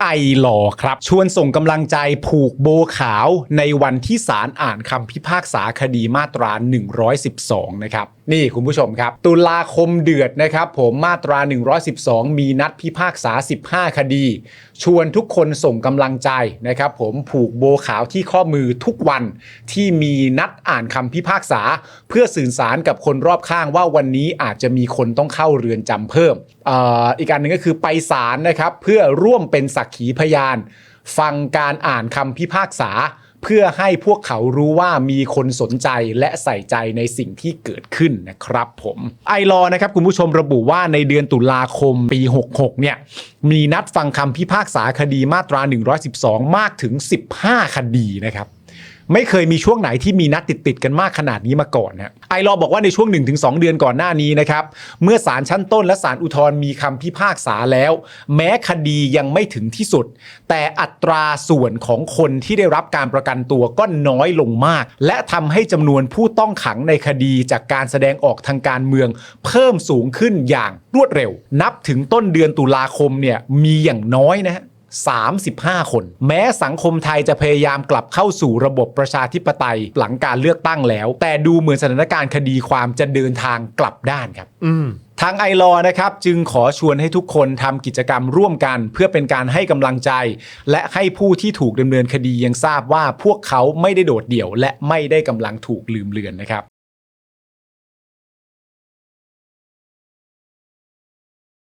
ไอหล่อครับ ชวนส่งกำลังใจผูกโบขาวในวันที่ศาลอ่านคำพิพากษาคดีมาตรา 112 นะครับ นี่คุณผู้ชมครับ ตุลาคมเดือดนะครับ ผมมาตรา 112 มีนัดพิพากษา 15 คดี ชวนทุกคนส่งกำลังใจนะครับ ผมผูกโบขาวที่ข้อมือทุกวันที่มีนัดอ่านคำพิพากษา เพื่อสื่อสารกับคนรอบข้างว่าวันนี้อาจจะมีคนต้องเข้าเรือนจำเพิ่มอออีกการหนึ่งก็คือไปศาลนะครับ เพื่อร่วมเป็นสักขีพยาน ฟังการอ่านคำพิพากษา เพื่อให้พวกเขารู้ว่ามีคนสนใจและใส่ใจในสิ่งที่เกิดขึ้นนะครับผมไอรอนะครับคุณผู้ชมระบุว่าในเดือนตุลาคมปี 66 เนี่ย มีนัดฟังคำพิพากษาคดีมาตรา 112 มากถึง 15 คดีนะครับ ไม่เคยมีช่วงไหนที่มีนัดติดติดกันมากขนาดนี้มาก่อนนะไอรอบอกว่าในช่วง 1-2 เดือนก่อนหน้านี้นะครับ เมื่อศาลชั้นต้นและศาลอุทธรมีคำพิพากษาแล้ว แม้คดียังไม่ถึงที่สุด แต่อัตราส่วนของคนที่ได้รับการประกันตัวก็น้อยลงมาก และทำให้จำนวนผู้ต้องขังในคดีจากการแสดงออกทางการเมือง เพิ่มสูงขึ้นอย่างรวดเร็ว นับถึงต้นเดือนตุลาคมเนี่ยมีอย่างน้อยนะฮะ 35 คน แม้สังคมไทยจะพยายามกลับเข้าสู่ระบบประชาธิปไตยหลังการเลือกตั้งแล้ว แต่ดูเหมือนสถานการณ์คดีความจะเดินทางกลับด้านครับ อืมทางไอรอนะครับ จึงขอชวนให้ทุกคนทำกิจกรรมร่วมกัน เพื่อเป็นการให้กำลังใจ และให้ผู้ที่ถูกดำเนินคดียังทราบว่าพวกเขาไม่ได้โดดเดี่ยว และไม่ได้กำลังถูกลืมเลือนนะครับ